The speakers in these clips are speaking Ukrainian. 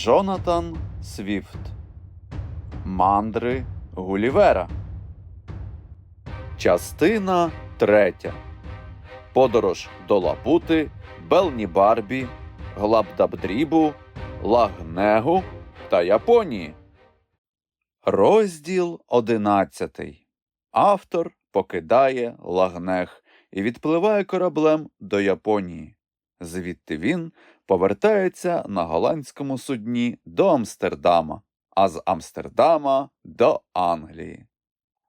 Джонатан Свіфт Мандри Гулівера. Частина третя. Подорож до Лапути, Белні Барбі, Глабдабдрібу, Лагнегу та Японії. Розділ одинадцятий. Автор покидає Лагнег і відпливає кораблем до Японії. Звідти він повертається на голландському судні до Амстердама, а з Амстердама до Англії.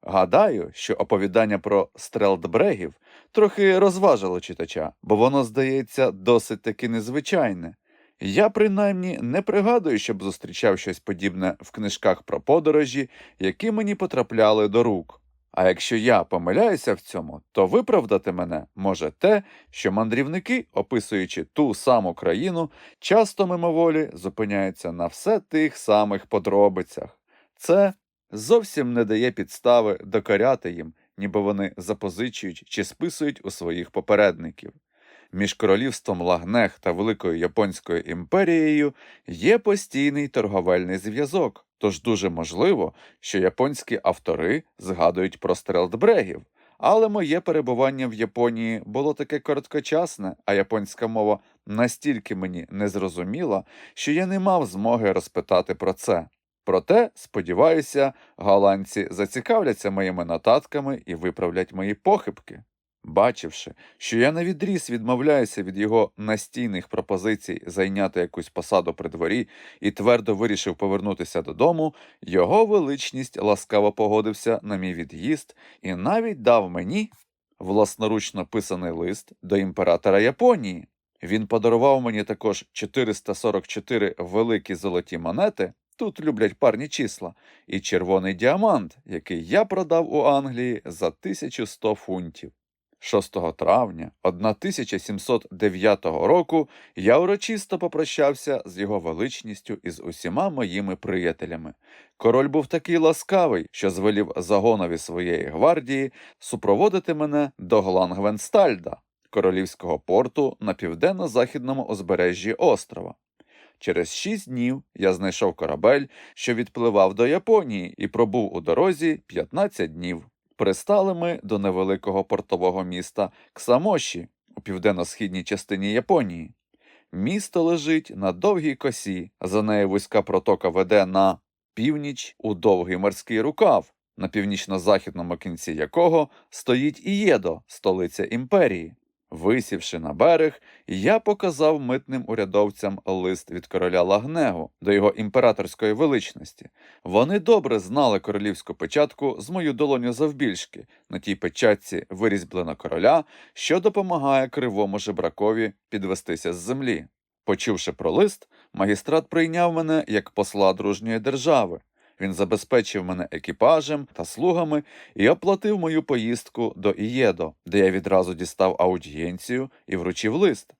Гадаю, що оповідання про Стрелдбрегів трохи розважило читача, бо воно здається досить таки незвичайне. Я принаймні не пригадую, щоб зустрічав щось подібне в книжках про подорожі, які мені потрапляли до рук. А якщо я помиляюся в цьому, то виправдати мене може те, що мандрівники, описуючи ту саму країну, часто мимоволі зупиняються на все тих самих подробицях. Це зовсім не дає підстави докоряти їм, ніби вони запозичують чи списують у своїх попередників. Між королівством Лагнег та Великою Японською імперією є постійний торговельний зв'язок, тож дуже можливо, що японські автори згадують про стрелдбрегів. Але моє перебування в Японії було таке короткочасне, а японська мова настільки мені незрозуміла, що я не мав змоги розпитати про це. Проте, сподіваюся, голландці зацікавляться моїми нотатками і виправлять мої похибки. Бачивши, що я навідріз відмовляюся від його настійних пропозицій зайняти якусь посаду при дворі і твердо вирішив повернутися додому, його величність ласкаво погодився на мій від'їзд і навіть дав мені власноручно писаний лист до імператора Японії. Він подарував мені також 444 великі золоті монети. Тут люблять парні числа, і червоний діамант, який я продав у Англії за 1100 фунтів. 6 травня 1709 року я урочисто попрощався з його величністю і з усіма моїми приятелями. Король був такий ласкавий, що звелів загонові своєї гвардії супроводити мене до Глангвенстальда, королівського порту на південно-західному узбережжі острова. Через шість днів я знайшов корабель, що відпливав до Японії, і пробув у дорозі 15 днів. Пристали ми до невеликого портового міста Ксамоші у південно-східній частині Японії. Місто лежить на довгій косі, за нею вузька протока веде на північ у довгий морський рукав, на північно-західному кінці якого стоїть Ієдо, столиця імперії. Висівши на берег, я показав митним урядовцям лист від короля Лагнегу до його імператорської величності. Вони добре знали королівську печатку з мою долоню завбільшки. На тій печатці вирізблено короля, що допомагає кривому жебракові підвестися з землі. Почувши про лист, магістрат прийняв мене як посла дружньої держави. Він забезпечив мене екіпажем та слугами і оплатив мою поїздку до Ієдо, де я відразу дістав аудієнцію і вручив лист.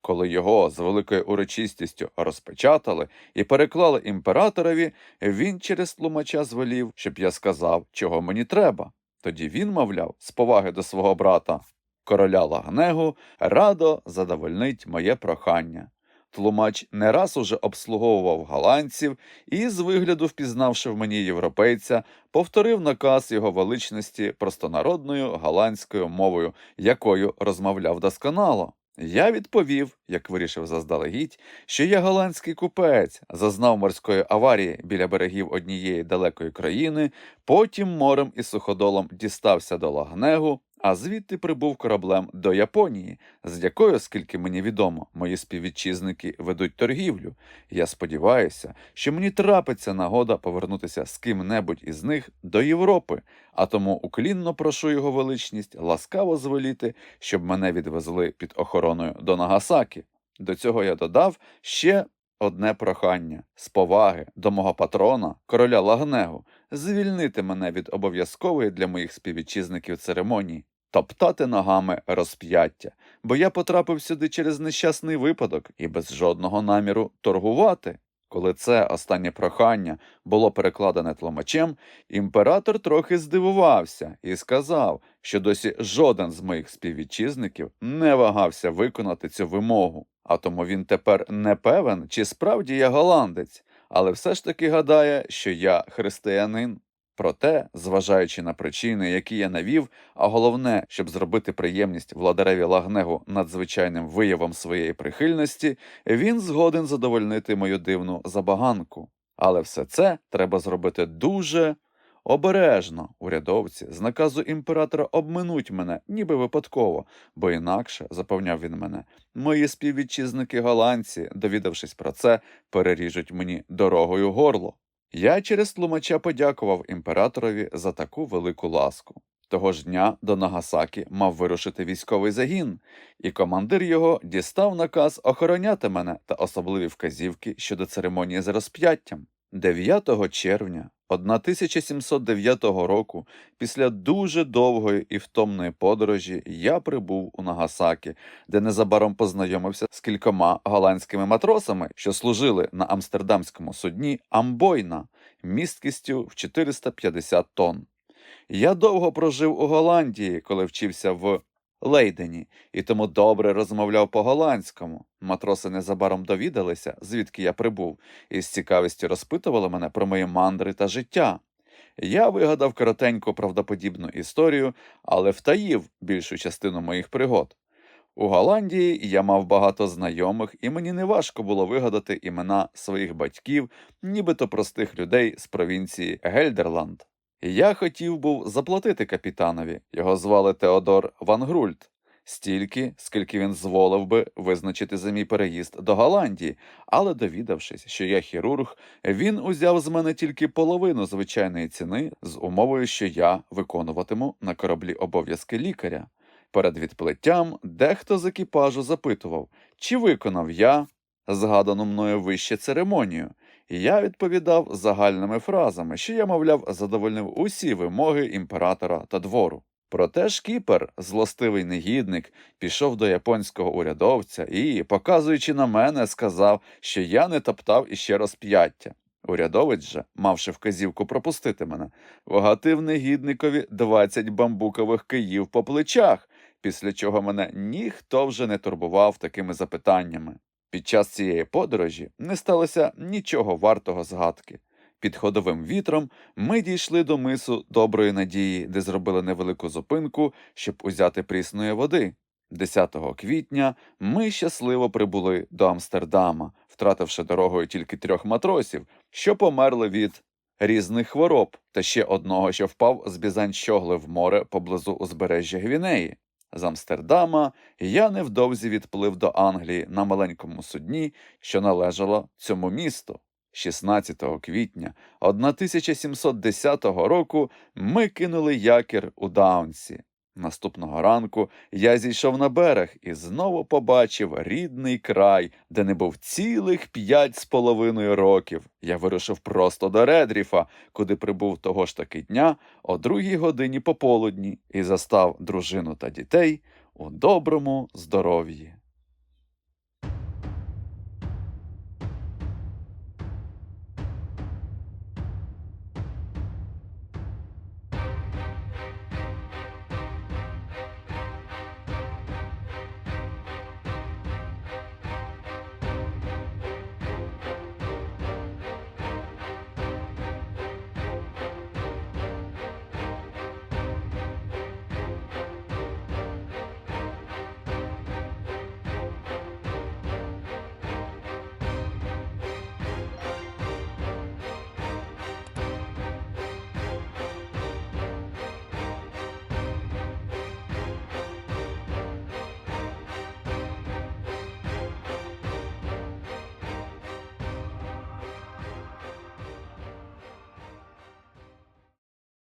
Коли його з великою урочистістю розпечатали і переклали імператорові, він через тлумача звелів, щоб я сказав, чого мені треба. Тоді він, мовляв, з поваги до свого брата, короля Лагнегу, радо задовольнить моє прохання. Тлумач не раз уже обслуговував голландців і, з вигляду впізнавши в мені європейця, повторив наказ його величності простонародною голландською мовою, якою розмовляв досконало. Я відповів, як вирішив заздалегідь, що я голландський купець, зазнав морської аварії біля берегів однієї далекої країни, потім морем і суходолом дістався до Лагнегу, а звідти прибув кораблем до Японії, з якою, скільки мені відомо, мої співвітчизники ведуть торгівлю. Я сподіваюся, що мені трапиться нагода повернутися з ким-небудь із них до Європи, а тому уклінно прошу його величність ласкаво звеліти, щоб мене відвезли під охороною до Нагасакі. До цього я додав ще одне прохання з поваги до мого патрона, короля Лагнегу, звільнити мене від обов'язкової для моїх співвітчизників церемонії, топтати ногами розп'яття, бо я потрапив сюди через нещасний випадок і без жодного наміру торгувати. Коли це останнє прохання було перекладене тлумачем, імператор трохи здивувався і сказав, що досі жоден з моїх співвітчизників не вагався виконати цю вимогу. А тому він тепер не певен, чи справді я голландець, але все ж таки гадає, що я християнин. Проте, зважаючи на причини, які я навів, а головне, щоб зробити приємність владареві Лагнегу надзвичайним виявом своєї прихильності, він згоден задовольнити мою дивну забаганку. Але все це треба зробити дуже обережно. Урядовці з наказу імператора обминуть мене, ніби випадково, бо інакше, запевняв він мене, мої співвітчизники голландці, довідавшись про це, переріжуть мені дорогою горло. Я через тлумача подякував імператорові за таку велику ласку. Того ж дня до Нагасакі мав вирушити військовий загін, і командир його дістав наказ охороняти мене та особливі вказівки щодо церемонії з розп'яттям. 9 червня 1709 року, після дуже довгої і втомної подорожі, я прибув у Нагасакі, де незабаром познайомився з кількома голландськими матросами, що служили на амстердамському судні Амбойна місткістю в 450 тонн. Я довго прожив у Голландії, коли вчився в Лейдені, і тому добре розмовляв по-голландському. Матроси незабаром довідалися, звідки я прибув, і з цікавістю розпитували мене про мої мандри та життя. Я вигадав коротеньку правдоподібну історію, але втаїв більшу частину моїх пригод. У Голландії я мав багато знайомих, і мені не важко було вигадати імена своїх батьків, нібито простих людей з провінції Гельдерланд. Я хотів був заплатити капітанові, його звали Теодор Ван Грульт, стільки, скільки він зволив би визначити за мій переїзд до Голландії, але довідавшись, що я хірург, він узяв з мене тільки половину звичайної ціни з умовою, що я виконуватиму на кораблі обов'язки лікаря. Перед відплиттям дехто з екіпажу запитував, чи виконав я згадану мною вище церемонію. Я відповідав загальними фразами, що я, мовляв, задовольнив усі вимоги імператора та двору. Проте шкіпер, злостивий негідник, пішов до японського урядовця і, показуючи на мене, сказав, що я не топтав іще розп'яття. Урядовець же, мавши вказівку пропустити мене, вгатив негідникові 20 бамбукових київ по плечах, після чого мене ніхто вже не турбував такими запитаннями. Під час цієї подорожі не сталося нічого вартого згадки. Під ходовим вітром ми дійшли до мису Доброї Надії, де зробили невелику зупинку, щоб узяти прісної води. 10 квітня ми щасливо прибули до Амстердама, втративши дорогою тільки трьох матросів, що померли від різних хвороб, та ще одного, що впав з бізань-щогли в море поблизу узбережжя Гвінеї. З Амстердама я невдовзі відплив до Англії на маленькому судні, що належало цьому місту. 16 квітня 1710 року ми кинули якір у Даунсі. Наступного ранку я зійшов на берег і знову побачив рідний край, де не був цілих п'ять з половиною років. Я вирушив просто до Редріфа, куди прибув того ж таки дня о другій годині пополудні і застав дружину та дітей у доброму здоров'ї.